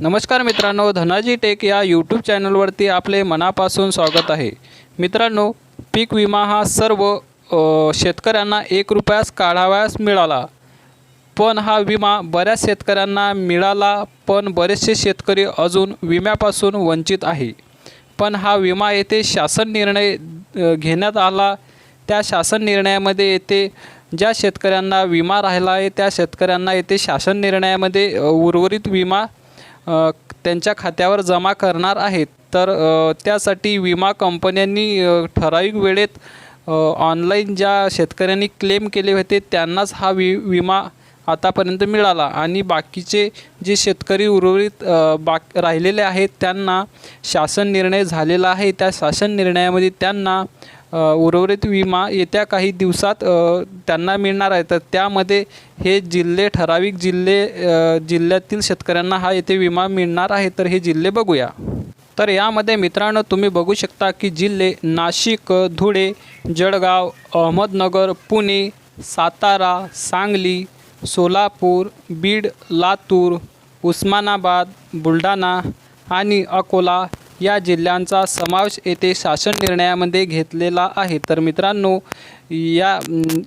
नमस्कार मित्रांनो धनाजी टेक या यूट्यूब चॅनलवरती आपले मनापासून स्वागत आहे. मित्रांनो पीक विमा हा सर्व शेतकऱ्यांना एक रुपयास काढावयास मिळाला. पण हा विमा बऱ्याच शेतकऱ्यांना मिळाला पण बरेचसे शेतकरी अजून विम्यापासून वंचित आहे. पण हा विमा येथे शासन निर्णय घेण्यात आला. त्या शासन निर्णयामध्ये येथे ज्या शेतकऱ्यांना विमा राहिला आहे त्या शेतकऱ्यांना येथे शासन निर्णयामध्ये उर्वरित विमा त्यांच्या खात्यावर जमा करणार आहेत. तर त्यासाठी विमा कंपन्यांनी ठराविक वेळेत ऑनलाईन ज्या शेतकऱ्यांनी क्लेम केले होते त्यांनाच हा वि विमा आतापर्यंत मिळाला. आणि बाकीचे जे शेतकरी उर्वरित बाक राहिलेले आहेत त्यांना शासन निर्णय झालेला आहे. त्या शासन निर्णयामध्ये त्यांना उर्वरित विमा येत्या काही दिवसात त्यांना मिळणार आहे. तर त्यामध्ये हे जिल्हे ठराविक जिल्हे जिल्ह्यातील शेतकऱ्यांना हा येथे विमा मिळणार आहे. तर हे जिल्हे बघूया. तर यामध्ये मित्रांनो तुम्ही बघू शकता की जिल्हे नाशिक धुळे जळगाव अहमदनगर पुणे सातारा सांगली सोलापूर बीड लातूर उस्मानाबाद बुलढाणा आणि अकोला या जिल्ह्यांचा समावेश येथे शासन निर्णयामध्ये घेतलेला आहे. तर मित्रांनो या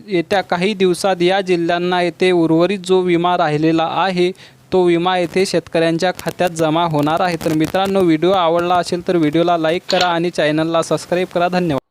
येत्या काही दिवसात या जिल्ह्यांना येथे उर्वरित जो विमा राहिलेला आहे तो विमा येथे शेतकऱ्यांच्या खात्यात जमा होणार आहे. तर मित्रांनो व्हिडिओ आवडला असेल तर व्हिडिओला लाईक करा आणि चॅनलला सबस्क्राईब करा. धन्यवाद.